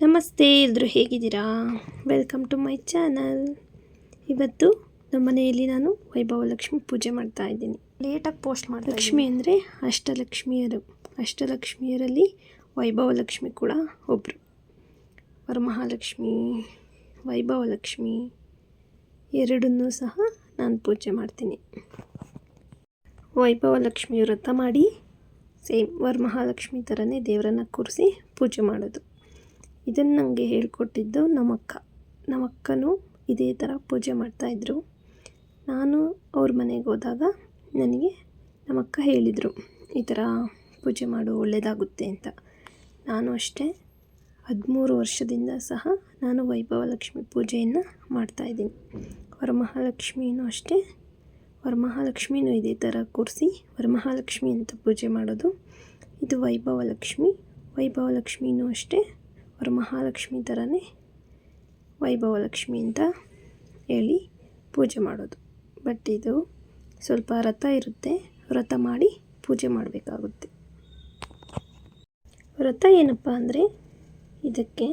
ನಮಸ್ತೆ ಎಲ್ಲರೂ ಹೇಗಿದ್ದೀರಾ? ವೆಲ್ಕಮ್ ಟು ಮೈ ಚಾನಲ್ ಇವತ್ತು ನಮ್ಮ ಮನೆಯಲ್ಲಿ ನಾನು ವೈಭವ ಲಕ್ಷ್ಮಿ ಪೂಜೆ ಮಾಡ್ತಾ ಇದ್ದೀನಿ. ಲೇಟಾಗಿ ಪೋಸ್ಟ್ ಮಾಡಿ ಲಕ್ಷ್ಮಿ ಅಂದರೆ ಅಷ್ಟಲಕ್ಷ್ಮಿಯರು. ಅಷ್ಟಲಕ್ಷ್ಮಿಯರಲ್ಲಿ ವೈಭವ ಲಕ್ಷ್ಮಿ ಕೂಡ ಒಬ್ಬರು ವರಮಹಾಲಕ್ಷ್ಮಿ ವೈಭವ ಲಕ್ಷ್ಮಿ ಎರಡನ್ನೂ ಸಹ ನಾನು ಪೂಜೆ ಮಾಡ್ತೀನಿ. ವೈಭವ ಲಕ್ಷ್ಮಿ ವ್ರತ ಮಾಡಿ ಸೇಮ್ ವರಮಹಾಲಕ್ಷ್ಮಿ ಥರನೇ ದೇವರನ್ನ ಕೂರಿಸಿ ಪೂಜೆ ಮಾಡೋದು. ಇದನ್ನು ನನಗೆ ಹೇಳ್ಕೊಟ್ಟಿದ್ದು ನಮ್ಮಕ್ಕ. ನಮ್ಮಕ್ಕನೂ ಇದೇ ಥರ ಪೂಜೆ ಮಾಡ್ತಾಯಿದ್ರು ನಾನು ಅವ್ರ ಮನೆಗೆ ಹೋದಾಗ ನನಗೆ ನಮ್ಮಕ್ಕ ಹೇಳಿದರು, ಈ ಥರ ಪೂಜೆ ಮಾಡು ಒಳ್ಳೆಯದಾಗುತ್ತೆ ಅಂತ. ನಾನು ಅಷ್ಟೇ ಹದಿಮೂರು ವರ್ಷದಿಂದ ಸಹ ನಾನು ವೈಭವ ಲಕ್ಷ್ಮಿ ಪೂಜೆಯನ್ನು ಮಾಡ್ತಾಯಿದ್ದೀನಿ ವರಮಹಾಲಕ್ಷ್ಮಿನೂ ಅಷ್ಟೇ. ವರಮಹಾಲಕ್ಷ್ಮಿನೂ ಇದೇ ಥರ ಕೂರಿಸಿ ವರಮಹಾಲಕ್ಷ್ಮಿ ಅಂತ ಪೂಜೆ ಮಾಡೋದು. ಇದು ವೈಭವ ಲಕ್ಷ್ಮಿ ವೈಭವ ಲಕ್ಷ್ಮಿನೂ ಅಷ್ಟೇ. ವರಮಹಾಲಕ್ಷ್ಮಿ ಥರನೇ ವೈಭವ ಲಕ್ಷ್ಮಿ ಅಂತ ಹೇಳಿ ಪೂಜೆ ಮಾಡೋದು. ಬಟ್ ಇದು ಸ್ವಲ್ಪ ವ್ರತ ಇರುತ್ತೆ. ವ್ರತ ಮಾಡಿ ಪೂಜೆ ಮಾಡಬೇಕಾಗುತ್ತೆ. ವ್ರತ ಏನಪ್ಪ ಅಂದರೆ ಇದಕ್ಕೆ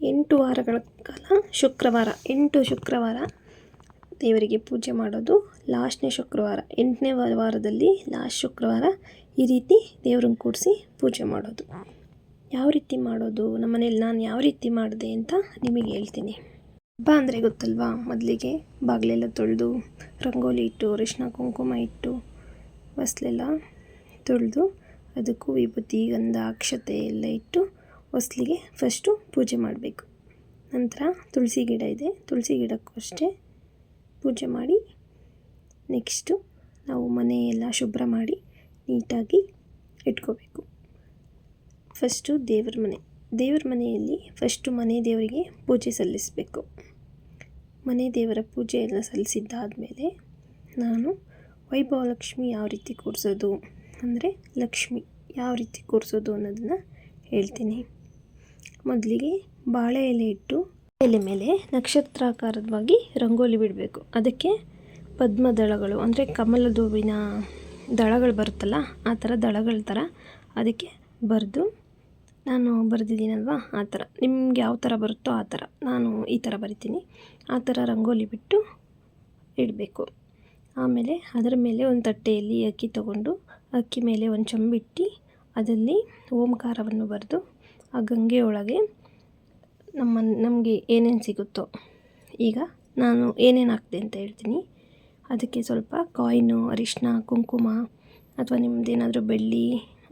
ಎಂಟು ವಾರಗಳ ಕಾಲ ಶುಕ್ರವಾರ, ಎಂಟು ಶುಕ್ರವಾರ ದೇವರಿಗೆ ಪೂಜೆ ಮಾಡೋದು. ಲಾಸ್ಟ್ನೇ ಶುಕ್ರವಾರ, ಎಂಟನೇ ವಾರದಲ್ಲಿ ಲಾಸ್ಟ್ ಶುಕ್ರವಾರ ಈ ರೀತಿ ದೇವ್ರನ್ನ ಕೂರಿಸಿ ಪೂಜೆ ಮಾಡೋದು. ಯಾವ ರೀತಿ ಮಾಡೋದು? ನಮ್ಮ ಮನೇಲಿ ನಾನು ಯಾವ ರೀತಿ ಮಾಡಿದೆ ಅಂತ ನಿಮಗೆ ಹೇಳ್ತೀನಿ. ಹಬ್ಬ ಅಂದರೆ ಗೊತ್ತಲ್ವಾ? ಮೊದಲಿಗೆ ಬಾಗಿಲೆಲ್ಲ ತೊಳೆದು, ರಂಗೋಲಿ ಇಟ್ಟು, ಅರಿಶಿನ, ಕುಂಕುಮ ಇಟ್ಟು, ಹೊಸ್ಲೆಲ್ಲ ತೊಳೆದು, ಅದಕ್ಕೂ ವಿಭೂತಿ, ಗಂಧ, ಅಕ್ಷತೆ ಎಲ್ಲ ಇಟ್ಟು ಹೊಸ್ಲಿಗೆ ಫಸ್ಟು ಪೂಜೆ ಮಾಡಬೇಕು. ನಂತರ ತುಳಸಿ ಗಿಡ ಇದೆ. ತುಳಸಿ ಗಿಡಕ್ಕೂ ಅಷ್ಟೇ ಪೂಜೆ ಮಾಡಿ ನೆಕ್ಸ್ಟು ನಾವು ಮನೆಯೆಲ್ಲ ಶುಭ್ರ ಮಾಡಿ, ನೀಟಾಗಿ ಇಟ್ಕೋಬೇಕು. ಫಸ್ಟು ದೇವರ ಮನೆ. ದೇವ್ರ ಮನೆಯಲ್ಲಿ ಫಸ್ಟು ಮನೆ ದೇವರಿಗೆ ಪೂಜೆ ಸಲ್ಲಿಸಬೇಕು. ಮನೆ ದೇವರ ಪೂಜೆ ಎಲ್ಲ ಸಲ್ಲಿಸಿದ್ದಾದಮೇಲೆ ನಾನು ವೈಭವ ಲಕ್ಷ್ಮಿ ಯಾವ ರೀತಿ ಕೂರಿಸೋದು ಅಂದರೆ ಲಕ್ಷ್ಮಿ ಯಾವ ರೀತಿ ಕೂರಿಸೋದು ಅನ್ನೋದನ್ನು ಹೇಳ್ತೀನಿ. ಮೊದಲಿಗೆ ಬಾಳೆ ಎಲೆ ಇಟ್ಟು ಎಲೆ ಮೇಲೆ ನಕ್ಷತ್ರಾಕಾರವಾಗಿ ರಂಗೋಲಿ ಬಿಡಬೇಕು. ಅದಕ್ಕೆ ಪದ್ಮದಳಗಳು ಅಂದರೆ ಕಮಲದ ಹೂವಿನ ದಳಗಳು ಬರುತ್ತಲ್ಲ ಆ ಥರ ದಳಗಳ ಥರ ಅದಕ್ಕೆ ಬರೆದು ನಾನು ಬರೆದಿದ್ದೀನಲ್ವ? ಆ ಥರ. ನಿಮ್ಗೆ ಯಾವ ಥರ ಬರುತ್ತೋ ಆ ಥರ. ನಾನು ಈ ಥರ ಬರಿತೀನಿ. ಆ ಥರ ರಂಗೋಲಿ ಬಿಟ್ಟು ಇಡಬೇಕು. ಆಮೇಲೆ ಅದರ ಮೇಲೆ ಒಂದು ತಟ್ಟೆಯಲ್ಲಿ ಅಕ್ಕಿ ತಗೊಂಡು, ಅಕ್ಕಿ ಮೇಲೆ ಒಂದು ಚಂಬಿಟ್ಟು ಅದರಲ್ಲಿ ಓಂಕಾರವನ್ನು ಬರೆದು, ಆ ಗಂಗೆ ಒಳಗೆ ನಮ್ಮ, ನಮಗೆ ಏನೇನು ಸಿಗುತ್ತೋ. ಈಗ ನಾನು ಏನೇನು ಹಾಕ್ತೆ ಅಂತ ಹೇಳ್ತೀನಿ. ಅದಕ್ಕೆ ಸ್ವಲ್ಪ ಕಾಯಿನು ಅರಿಶಿನ ಕುಂಕುಮ, ಅಥವಾ ನಿಮ್ಮದೇನಾದರೂ ಬೆಳ್ಳಿ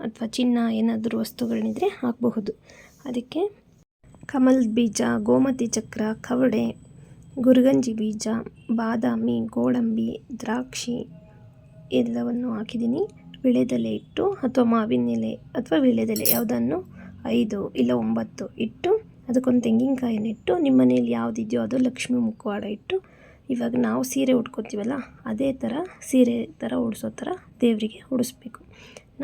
ಅಥವಾ ಚಿನ್ನ, ಏನಾದರೂ ವಸ್ತುಗಳನ್ನಿದ್ರೆ ಹಾಕಬಹುದು. ಅದಕ್ಕೆ ಕಮಲದ ಬೀಜ, ಗೋಮತಿ ಚಕ್ರ, ಕವಡೆ, ಗುರುಗಂಜಿ ಬೀಜ, ಬಾದಾಮಿ, ಗೋಡಂಬಿ, ದ್ರಾಕ್ಷಿ ಎಲ್ಲವನ್ನು ಹಾಕಿದ್ದೀನಿ. ವಿಳೆದೆಲೆ ಇಟ್ಟು ಅಥವಾ ಮಾವಿನ ಎಲೆ ಅಥವಾ ವಿಳೆದೆಲೆ, ಯಾವುದನ್ನು? ಐದು ಇಲ್ಲ ಒಂಬತ್ತು ಇಟ್ಟು ಅದಕ್ಕೊಂದು ತೆಂಗಿನಕಾಯಿನಿಟ್ಟು ನಿಮ್ಮ ಮನೇಲಿ ಯಾವುದಿದೆಯೋ ಅದು ಲಕ್ಷ್ಮೀ ಮುಖವಾಡ ಇಟ್ಟು ಇವಾಗ ನಾವು ಸೀರೆ ಉಟ್ಕೋತೀವಲ್ಲ, ಅದೇ ಥರ ಸೀರೆ ಥರ ಉಡಿಸೋ ಥರ ದೇವರಿಗೆ ಉಡಿಸ್ಬೇಕು.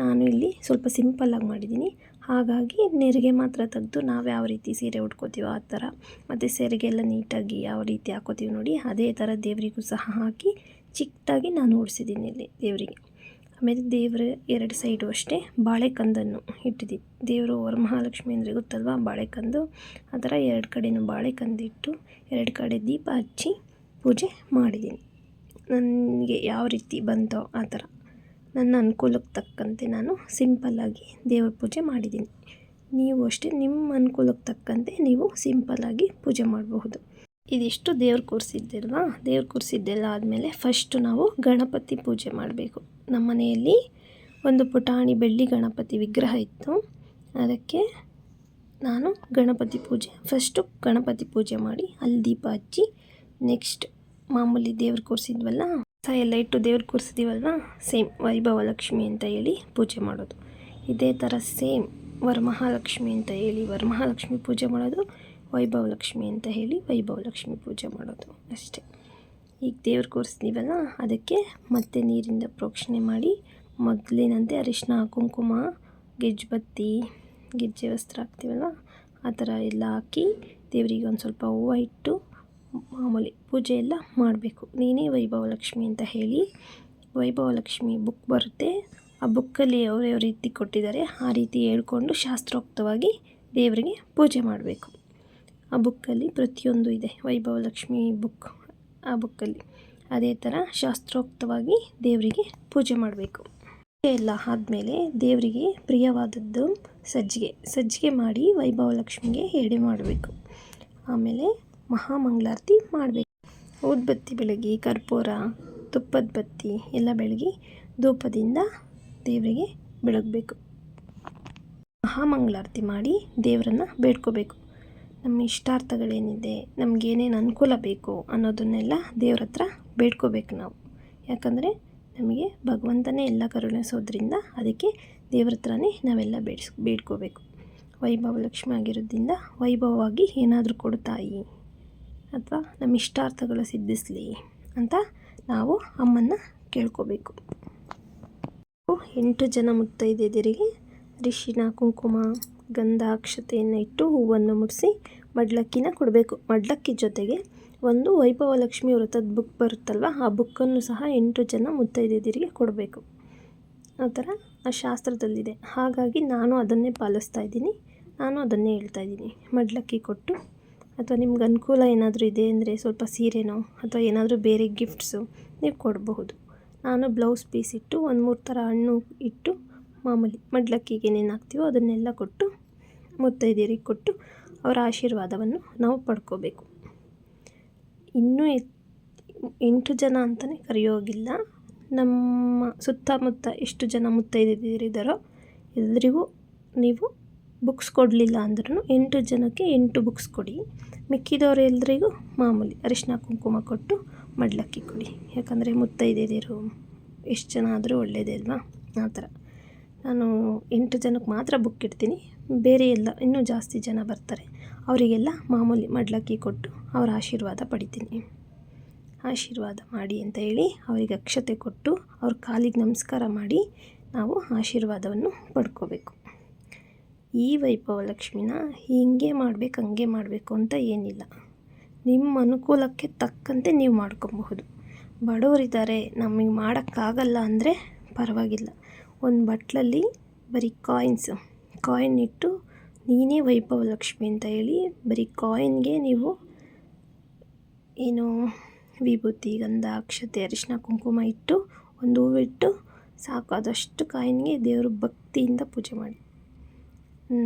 ನಾನು ಇಲ್ಲಿ ಸ್ವಲ್ಪ ಸಿಂಪಲ್ಲಾಗಿ ಮಾಡಿದ್ದೀನಿ ಹಾಗಾಗಿ ನೆರಿಗೆ ಮಾತ್ರ ತೆಗೆದು ನಾವು ಯಾವ ರೀತಿ ಸೀರೆ ಉಟ್ಕೋತೀವೋ ಆ ಥರ. ಮತ್ತು ಸೆರಿಗೆ ಎಲ್ಲ ನೀಟಾಗಿ ಯಾವ ರೀತಿ ಹಾಕೋತೀವಿ ನೋಡಿ, ಅದೇ ಥರ ದೇವರಿಗೂ ಸಹ ಹಾಕಿ ಚಿಕ್ಕದಾಗಿ ನಾನು ಉಡಿಸಿದ್ದೀನಿ ಇಲ್ಲಿ ದೇವರಿಗೆ. ಆಮೇಲೆ ದೇವರ ಎರಡು ಸೈಡು ಅಷ್ಟೇ ಬಾಳೆಕಂದನ್ನು ಇಟ್ಟಿದ್ದೀನಿ ದೇವರು ವರಮಹಾಲಕ್ಷ್ಮಿ ಅಂದರೆ ಗೊತ್ತಲ್ವಾ? ಬಾಳೆಕಂದು. ಆ ಥರ ಎರಡು ಕಡೆಯೂ ಬಾಳೆಕಂದಿಟ್ಟು ಎರಡು ಕಡೆ ದೀಪ ಹಚ್ಚಿ ಪೂಜೆ ಮಾಡಿದ್ದೀನಿ ನನಗೆ ಯಾವ ರೀತಿ ಬಂತೋ ಆ ಥರ. ನನ್ನ ಅನುಕೂಲಕ್ಕೆ ತಕ್ಕಂತೆ ನಾನು ಸಿಂಪಲ್ಲಾಗಿ ದೇವ್ರ ಪೂಜೆ ಮಾಡಿದ್ದೀನಿ. ನೀವು ಅಷ್ಟೇ ನಿಮ್ಮ ಅನುಕೂಲಕ್ಕೆ ತಕ್ಕಂತೆ ನೀವು ಸಿಂಪಲ್ಲಾಗಿ ಪೂಜೆ ಮಾಡಬಹುದು. ಇದಿಷ್ಟು ದೇವ್ರ ಕೂರಿಸಿದ್ದಲ್ವಾ? ದೇವ್ರ ಕೂರಿಸಿದ್ದೆಲ್ಲ ಆದಮೇಲೆ ಫಸ್ಟು ನಾವು ಗಣಪತಿ ಪೂಜೆ ಮಾಡಬೇಕು. ನಮ್ಮ ಮನೆಯಲ್ಲಿ ಒಂದು ಪುಟಾಣಿ ಬೆಳ್ಳಿ ಗಣಪತಿ ವಿಗ್ರಹ ಇತ್ತು. ಅದಕ್ಕೆ ನಾನು ಗಣಪತಿ ಪೂಜೆ ಫಸ್ಟು ಗಣಪತಿ ಪೂಜೆ ಮಾಡಿ ಅಲ್ಲಿ ದೀಪ ಹಚ್ಚಿ ನೆಕ್ಸ್ಟ್ ಮಾಮೂಲಿ ದೇವ್ರು ಕೂರಿಸಿದ್ವಲ್ಲ ಸ ಎಲ್ಲ ಇಟ್ಟು ದೇವ್ರಿಗೆ ಕೂರಿಸಿದೀವಲ್ವ? ಸೇಮ್ ವೈಭವ ಲಕ್ಷ್ಮಿ ಅಂತ ಹೇಳಿ ಪೂಜೆ ಮಾಡೋದು. ಇದೇ ಥರ ಸೇಮ್ ವರಮಹಾಲಕ್ಷ್ಮಿ ಅಂತ ಹೇಳಿ ವರಮಹಾಲಕ್ಷ್ಮಿ ಪೂಜೆ ಮಾಡೋದು ವೈಭವ ಲಕ್ಷ್ಮಿ ಅಂತ ಹೇಳಿ ವೈಭವ ಲಕ್ಷ್ಮಿ ಪೂಜೆ ಮಾಡೋದು ಅಷ್ಟೇ. ಈಗ ದೇವ್ರು ಕೂರಿಸ್ತೀವಲ್ಲ ಅದಕ್ಕೆ ಮತ್ತೆ ನೀರಿಂದ ಪ್ರೋಕ್ಷಣೆ ಮಾಡಿ ಮೊದಲಿನಂತೆ ಅರಿಶಿನ ಕುಂಕುಮ ಗೆಜ್ಜುಬತ್ತಿ ಗೆಜ್ಜೆ ವಸ್ತ್ರ ಹಾಕ್ತೀವಲ್ಲ ಆ ಥರ ಎಲ್ಲ ಹಾಕಿ ದೇವರಿಗೆ ಒಂದು ಸ್ವಲ್ಪ ಹೂವು ಇಟ್ಟು ಮಾಮೂಲಿ ಪೂಜೆ ಎಲ್ಲ ಮಾಡಬೇಕು. ನೀನೇ ವೈಭವ ಲಕ್ಷ್ಮಿ ಅಂತ ಹೇಳಿ ವೈಭವ ಲಕ್ಷ್ಮಿ ಬುಕ್ ಬರುತ್ತೆ. ಆ ಬುಕ್ಕಲ್ಲಿ ಯಾವ ರೀತಿ ಕೊಟ್ಟಿದ್ದಾರೆ. ಆ ರೀತಿ ಹೇಳ್ಕೊಂಡು ಶಾಸ್ತ್ರೋಕ್ತವಾಗಿ ದೇವರಿಗೆ ಪೂಜೆ ಮಾಡಬೇಕು. ಆ ಬುಕ್ಕಲ್ಲಿ ಪ್ರತಿಯೊಂದು ಇದೆ. ವೈಭವ ಲಕ್ಷ್ಮಿ ಬುಕ್ ಆ ಬುಕ್ಕಲ್ಲಿ ಅದೇ ಥರ ಶಾಸ್ತ್ರೋಕ್ತವಾಗಿ ದೇವರಿಗೆ ಪೂಜೆ ಮಾಡಬೇಕು. ಎಲ್ಲ ಆದಮೇಲೆ ದೇವರಿಗೆ ಪ್ರಿಯವಾದದ್ದು ಸಜ್ಜಿಗೆ. ಸಜ್ಜಿಗೆ ಮಾಡಿ ವೈಭವ ಲಕ್ಷ್ಮಿಗೆ ಎಡೆ ಮಾಡಬೇಕು. ಆಮೇಲೆ ಮಹಾಮಂಗಳಾರತಿ ಮಾಡಬೇಕು. ಊದ್ಬತ್ತಿ ಬೆಳಗಿ ಕರ್ಪೂರ, ತುಪ್ಪದ ಬತ್ತಿ, ಎಲ್ಲ ಬೆಳಗಿ ಧೂಪದಿಂದ ದೇವರಿಗೆ ಬೆಳಗಬೇಕು. ಮಹಾಮಂಗಳಾರತಿ ಮಾಡಿ ದೇವರನ್ನು ಬೇಡ್ಕೋಬೇಕು. ನಮ್ಮ ಇಷ್ಟಾರ್ಥಗಳೇನಿದೆ ನಮಗೇನೇನು ಅನುಕೂಲ ಬೇಕು ಅನ್ನೋದನ್ನೆಲ್ಲ ದೇವ್ರ ಹತ್ರ ಬೇಡ್ಕೋಬೇಕು ನಾವು. ಯಾಕಂದರೆ ನಮಗೆ ಭಗವಂತನೇ ಎಲ್ಲ ಕರುಣಿಸೋದ್ರಿಂದ ಅದಕ್ಕೆ ದೇವ್ರ ಹತ್ರನೇ ನಾವೆಲ್ಲ ಬೇಡ್ಸ್, ಬೇಡ್ಕೋಬೇಕು. ವೈಭವ ಲಕ್ಷ್ಮಿ ಆಗಿರೋದ್ರಿಂದ ವೈಭವವಾಗಿ ಏನಾದರೂ ಕೊಡು ತಾಯಿ. ಅಥವಾ ನಮ್ಮ ಇಷ್ಟಾರ್ಥಗಳು ಸಿದ್ಧಿಸಲಿ ಅಂತ ನಾವು ಅಮ್ಮನ್ನ ಕೇಳ್ಕೋಬೇಕು. ಎಂಟು ಜನ ಮುತ್ತೈದೆಯರಿಗೆ ಅರಿಶಿನ, ಕುಂಕುಮ ಗಂಧ ಅಕ್ಷತೆಯನ್ನು ಇಟ್ಟು ಹೂವನ್ನು ಮುಡಿಸಿ ಮಡ್ಲಕ್ಕಿನ ಕೊಡಬೇಕು. ಮಡ್ಲಕ್ಕಿ ಜೊತೆಗೆ ಒಂದು ವೈಭವ ಲಕ್ಷ್ಮಿ ವ್ರತದ ಬುಕ್ ಬರುತ್ತಲ್ವ, ಆ ಬುಕ್ಕನ್ನು ಸಹ ಎಂಟು ಜನ ಮುತ್ತೈದೆಯರಿಗೆ ಕೊಡಬೇಕು. ಆ ಥರ ಆ ಶಾಸ್ತ್ರದಲ್ಲಿದೆ. ಹಾಗಾಗಿ ನಾನು ಅದನ್ನೇ ಪಾಲಿಸ್ತಾ ಇದ್ದೀನಿ. ನಾನು ಅದನ್ನೇ ಹೇಳ್ತಾ ಇದ್ದೀನಿ. ಮಡ್ಲಕ್ಕಿ ಕೊಟ್ಟು ಅಥವಾ ನಿಮ್ಗೆ ಅನುಕೂಲ ಏನಾದರೂ ಇದೆ ಅಂದರೆ ಸ್ವಲ್ಪ ಸೀರೆನೋ ಅಥವಾ ಏನಾದರೂ ಬೇರೆ ಗಿಫ್ಟ್ಸು ನೀವು ಕೊಡಬಹುದು. ನಾನು ಬ್ಲೌಸ್ ಪೀಸ್ ಇಟ್ಟು ಒಂದು ಮೂರು ಥರ ಹಣ್ಣು ಇಟ್ಟು ಮಾಮೂಲಿ ಮಡ್ಲಕ್ಕಿಗೆ ಏನೇನು ಹಾಕ್ತೀವೋ ಅದನ್ನೆಲ್ಲ ಕೊಟ್ಟು ಮುತ್ತೈದೆಯರಿಗೆ ಕೊಟ್ಟು ಅವರ ಆಶೀರ್ವಾದವನ್ನು ನಾವು ಪಡ್ಕೋಬೇಕು. ಇನ್ನೂ ಎಂಟು ಜನ ಅಂತಲೇ ಕರೆಯೋಗಿಲ್ಲ. ನಮ್ಮ ಸುತ್ತಮುತ್ತ ಎಷ್ಟು ಜನ ಮುತ್ತೈದೆಯರಿದ್ದಾರೋ ಎಲ್ಲರಿಗೂ ನೀವು ಬುಕ್ಸ್ ಕೊಡಲಿಲ್ಲ ಅಂದ್ರೂ ಎಂಟು ಜನಕ್ಕೆ ಎಂಟು ಬುಕ್ಸ್ ಕೊಡಿ. ಮಿಕ್ಕಿದವರು ಎಲ್ಲರಿಗೂ ಮಾಮೂಲಿ ಅರಿಶಿನ ಕುಂಕುಮ ಕೊಟ್ಟು ಮಡ್ಲಕ್ಕಿ ಕೊಡಿ. ಯಾಕಂದರೆ ಮುತ್ತೈದೆಯರು ಎಷ್ಟು ಜನ ಆದರೂ ಒಳ್ಳೆಯದೇ ಅಲ್ವಾ? ಆ ಥರ. ನಾನು ಎಂಟು ಜನಕ್ಕೆ ಮಾತ್ರ ಬುಕ್ ಇಡ್ತೀನಿ. ಬೇರೆ ಎಲ್ಲ ಇನ್ನೂ ಜಾಸ್ತಿ ಜನ ಬರ್ತಾರೆ. ಅವರಿಗೆಲ್ಲ ಮಾಮೂಲಿ ಮಡ್ಲಕ್ಕಿ ಕೊಟ್ಟು ಅವರ ಆಶೀರ್ವಾದ ಪಡಿತೀನಿ. ಆಶೀರ್ವಾದ ಮಾಡಿ ಅಂತ ಹೇಳಿ ಅವರಿಗೆ ಅಕ್ಷತೆ ಕೊಟ್ಟು ಅವ್ರ ಕಾಲಿಗೆ ನಮಸ್ಕಾರ ಮಾಡಿ ನಾವು ಆಶೀರ್ವಾದವನ್ನು ಪಡ್ಕೋಬೇಕು. ಈ ವೈಭವ ಲಕ್ಷ್ಮಿನ ಹೀಗೆ ಮಾಡಬೇಕು, ಹಂಗೆ ಮಾಡಬೇಕು ಅಂತ ಏನಿಲ್ಲ. ನಿಮ್ಮ ಅನುಕೂಲಕ್ಕೆ ತಕ್ಕಂತೆ ನೀವು ಮಾಡ್ಕೊಬಹುದು. ಬಡವರಿದ್ದಾರೆ, ನಮಗೆ ಮಾಡೋಕ್ಕಾಗಲ್ಲ ಅಂದರೆ ಪರವಾಗಿಲ್ಲ. ಒಂದು ಬಟ್ಲಲ್ಲಿ ಬರೀ ಕಾಯಿನ್ಸ್ ಕಾಯಿನ್ ಇಟ್ಟು ನೀನೇ ವೈಭವ ಲಕ್ಷ್ಮಿ ಅಂತ ಹೇಳಿ ಬರೀ ಕಾಯಿನ್ಗೆ ನೀವು ಏನು ವಿಭೂತಿ, ಗಂಧ, ಅಕ್ಷತೆ, ಅರಿಶಿನ, ಕುಂಕುಮ ಇಟ್ಟು ಒಂದು ಹೂವಿಟ್ಟು ಸಾಕು. ಅದಷ್ಟು ಕಾಯಿನ್ಗೆ ದೇವರು ಭಕ್ತಿಯಿಂದ ಪೂಜೆ ಮಾಡಿ.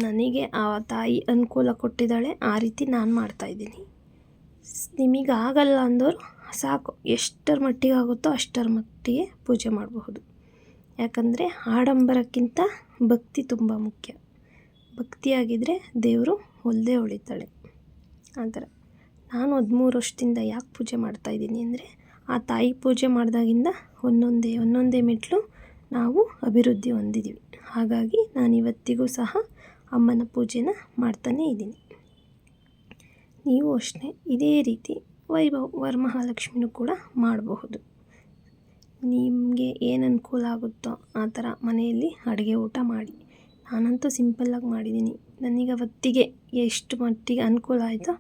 ನನಗೆ ಆ ತಾಯಿ ಅನುಕೂಲ ಕೊಟ್ಟಿದ್ದಾಳೆ, ಆ ರೀತಿ ನಾನು ಮಾಡ್ತಾಯಿದ್ದೀನಿ ನಿಮಗೆ ಆಗಲ್ಲ ಅಂದೋರು ಸಾಕು, ಎಷ್ಟರ ಮಟ್ಟಿಗೆ ಆಗುತ್ತೋ ಅಷ್ಟರ ಮಟ್ಟಿಗೆ ಪೂಜೆ ಮಾಡಬಹುದು. ಯಾಕಂದರೆ ಆಡಂಬರಕ್ಕಿಂತ ಭಕ್ತಿ ತುಂಬ ಮುಖ್ಯ. ಭಕ್ತಿಯಾಗಿದ್ದರೆ ದೇವರು ಹೊಲ್ದೇ ಉಳಿತಾಳೆ. ಆ ಥರ. ನಾನು ಹದಿಮೂರು ವರ್ಷದಿಂದ ಯಾಕೆ ಪೂಜೆ ಮಾಡ್ತಾಯಿದ್ದೀನಿ ಅಂದರೆ, ಆ ತಾಯಿ ಪೂಜೆ ಮಾಡಿದಾಗಿಂದ ಒಂದೊಂದೇ ಒಂದೊಂದೇ ಮೆಟ್ಲು ನಾವು ಅಭಿವೃದ್ಧಿ ಹೊಂದಿದ್ದೀವಿ ಹಾಗಾಗಿ ನಾನು ಇವತ್ತಿಗೂ ಸಹ ಅಮ್ಮನ ಪೂಜೆನ ಮಾಡ್ತಾನೇ ಇದ್ದೀನಿ. ನೀವು ಅಷ್ಟೇ ಇದೇ ರೀತಿ ವೈಭವ, ವರಮಹಾಲಕ್ಷ್ಮಿನೂ ಕೂಡ ಮಾಡಬಹುದು. ನಿಮಗೆ ಏನು ಅನುಕೂಲ ಆಗುತ್ತೋ ಆ ಥರ ಮನೆಯಲ್ಲಿ ಅಡುಗೆ ಊಟ ಮಾಡಿ. ನಾನಂತೂ ಸಿಂಪಲ್ಲಾಗಿ ಮಾಡಿದ್ದೀನಿ. ನನಗೆ ಅವತ್ತಿಗೆ ಎಷ್ಟು ಮಟ್ಟಿಗೆ ಅನುಕೂಲ ಆಯಿತೋ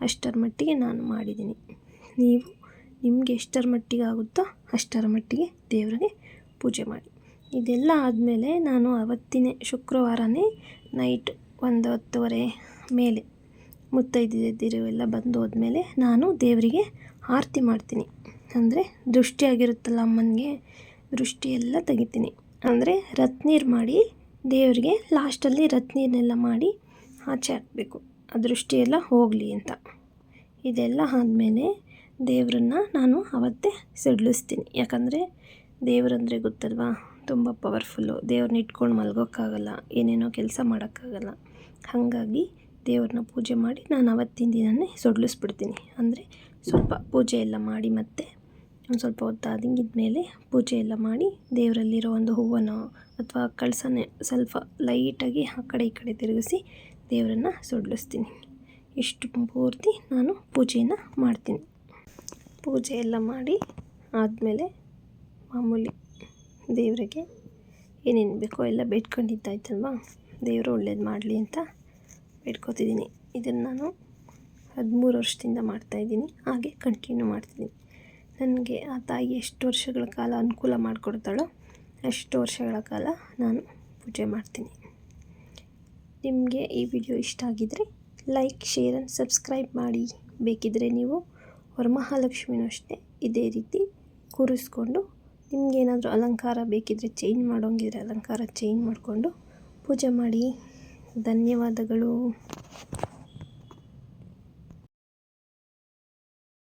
ಅಷ್ಟರ ಮಟ್ಟಿಗೆ ನಾನು ಮಾಡಿದ್ದೀನಿ. ನೀವು ನಿಮಗೆ ಎಷ್ಟರ ಮಟ್ಟಿಗೆ ಆಗುತ್ತೋ ಅಷ್ಟರ ಮಟ್ಟಿಗೆ ದೇವರಿಗೆ ಪೂಜೆ ಮಾಡಿ. ಇದೆಲ್ಲ ಆದಮೇಲೆ ನಾನು ಅವತ್ತಿನ ಶುಕ್ರವಾರನೇ ನೈಟ್ ಒಂದು ಹತ್ತುವರೆ ಮೇಲೆ ಮುತ್ತೈದಿರು ಎಲ್ಲ ಬಂದು ಹೋದ್ಮೇಲೆ ನಾನು ದೇವರಿಗೆ ಆರತಿ ಮಾಡ್ತೀನಿ. ಅಂದರೆ ದೃಷ್ಟಿಯಾಗಿರುತ್ತಲ್ಲ ಅಮ್ಮನಿಗೆ, ದೃಷ್ಟಿಯೆಲ್ಲ ತೆಗಿತೀನಿ. ಅಂದರೆ ರತ್ನೀರು ಮಾಡಿ, ದೇವರಿಗೆ ಲಾಸ್ಟಲ್ಲಿ ರತ್ನೀರನ್ನೆಲ್ಲ ಮಾಡಿ ಆಚೆ ಹಾಕಬೇಕು. ಆ ದೃಷ್ಟಿಯೆಲ್ಲ ಹೋಗಲಿ ಅಂತ. ಇದೆಲ್ಲ ಆದಮೇಲೆ ದೇವರನ್ನ ನಾನು ಅವತ್ತೇ ಸಿಡ್ಲಿಸ್ತೀನಿ. ಯಾಕಂದರೆ ದೇವರಂದರೆ ಗೊತ್ತಲ್ವಾ? ತುಂಬ ಪವರ್ಫುಲ್ಲು. ದೇವ್ರನ್ನ ಇಟ್ಕೊಂಡು ಮಲ್ಗೋಕ್ಕಾಗಲ್ಲ, ಏನೇನೋ ಕೆಲಸ ಮಾಡೋಕ್ಕಾಗಲ್ಲ. ಹಾಗಾಗಿ ದೇವ್ರನ್ನ ಪೂಜೆ ಮಾಡಿ ನಾನು ಅವತ್ತಿನ ದಿನವೇ ಸೊಡ್ಲಿಸ್ಬಿಡ್ತೀನಿ. ಅಂದರೆ ಸ್ವಲ್ಪ ಪೂಜೆ ಎಲ್ಲ ಮಾಡಿ ಮತ್ತೆ ಒಂದು ಸ್ವಲ್ಪ ಹೊತ್ತಾದಿಂಗಿದ ಮೇಲೆ ಪೂಜೆ ಎಲ್ಲ ಮಾಡಿ ದೇವರಲ್ಲಿರೋ ಒಂದು ಹೂವನ್ನು ಅಥವಾ ಕಳಸನೇ ಸ್ವಲ್ಪ ಲೈಟಾಗಿ ಆ ಕಡೆ ಈ ಕಡೆ ತಿರುಗಿಸಿ ದೇವರನ್ನು ಸೊಡ್ಲಿಸ್ತೀನಿ. ಇಷ್ಟು ಪೂರ್ತಿ ನಾನು ಪೂಜೆಯನ್ನು ಮಾಡ್ತೀನಿ. ಪೂಜೆ ಎಲ್ಲ ಮಾಡಿ ಆದಮೇಲೆ ಮಾಮೂಲಿ ದೇವರಿಗೆ ಏನೇನು ಬೇಕೋ ಎಲ್ಲ ಬೇಡ್ಕೊಂಡಿದ್ದಾಯ್ತಲ್ವ ದೇವರು ಒಳ್ಳೇದು ಮಾಡಲಿ ಅಂತ ಬೇಡ್ಕೊತಿದ್ದೀನಿ. ಇದನ್ನು ನಾನು ಹದಿಮೂರು ವರ್ಷದಿಂದ ಮಾಡ್ತಾಯಿದ್ದೀನಿ ಹಾಗೆ ಕಂಟಿನ್ಯೂ ಮಾಡ್ತಿದ್ದೀನಿ. ನನಗೆ ಆ ತಾಯಿ ಎಷ್ಟು ವರ್ಷಗಳ ಕಾಲ ಅನುಕೂಲ ಮಾಡಿಕೊಡ್ತಾಳೋ ಅಷ್ಟು ವರ್ಷಗಳ ಕಾಲ ನಾನು ಪೂಜೆ ಮಾಡ್ತೀನಿ. ನಿಮಗೆ ಈ ವಿಡಿಯೋ ಇಷ್ಟ ಆಗಿದರೆ ಲೈಕ್, ಶೇರ್ ಆ್ಯಂಡ್ ಸಬ್ಸ್ಕ್ರೈಬ್ ಮಾಡಿ. ಬೇಕಿದ್ದರೆ ನೀವು ವರಮಹಾಲಕ್ಷ್ಮಿನೂ ಅಷ್ಟೇ ಇದೇ ರೀತಿ ಕೂರಿಸ್ಕೊಂಡು ನಿಮಗೇನಾದರೂ ಅಲಂಕಾರ ಬೇಕಿದ್ದರೆ ಚೇಂಜ್ ಮಾಡೋಂಗಿದ್ರೆ ಅಲಂಕಾರ ಚೇಂಜ್ ಮಾಡಿಕೊಂಡು ಪೂಜೆ ಮಾಡಿ. ಧನ್ಯವಾದಗಳು.